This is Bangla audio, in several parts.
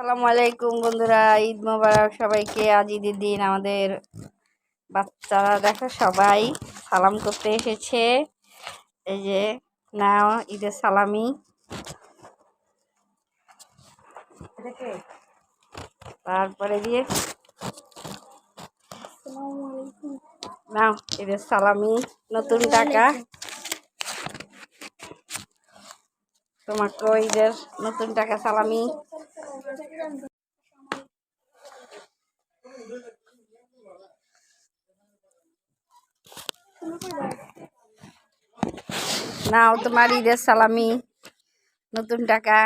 আসসালামু আলাইকুম বন্ধুরা, ঈদ মোবারক সবাইকে। আজ ঈদের দিন আমাদের বাচ্চারা, দেখো সবাই সালাম করতে এসেছে। এই যে, নাও ঈদের সালামি। তারপরে দিয়ে নাও ঈদের সালামি, নতুন টাকা। তোমাকে ঈদের নতুন টাকা সালামি। নাও তোমার ঈদের সালামি নতুন টাকা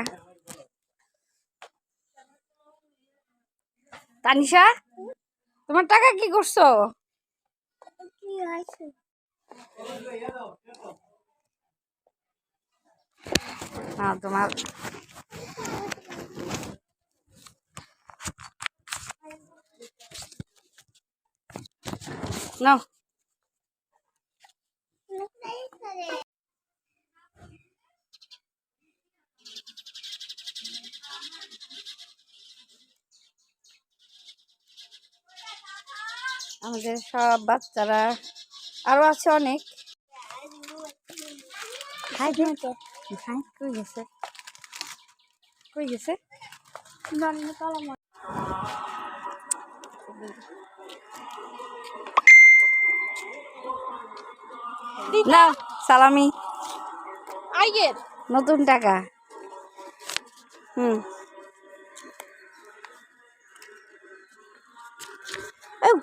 তানিশা তোমার টাকা কি করছো না তোমার নাও। আমাদের সব বাচ্চারা আরও আছে অনেক। কই গেছে? কই গেছে? না সালামি আইয়ের নতুন টাকা হুম আউ,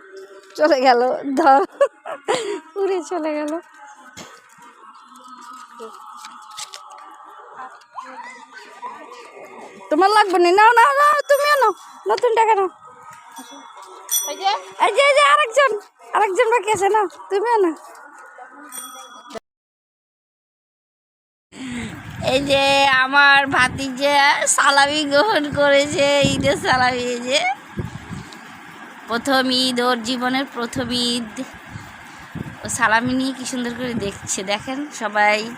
চলে গেল ধর উড়ে চলে গেল তোমার লাগবে না নাও নাও নাও তুমিও নাও নতুন টাকা নাও ওই যে এই যে এই যে আরেকজন আরেকজন বাকি আছে না তুমিও না এই যে আমার ভাতিজা সালামি গ্রহণ করেছে, ঈদের সালামি এই যে। প্রথম ঈদ, ওর জীবনের প্রথম ঈদ। ও সালামি নিয়ে কী সুন্দর করে দেখছে, দেখেন সবাই।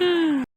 হুম।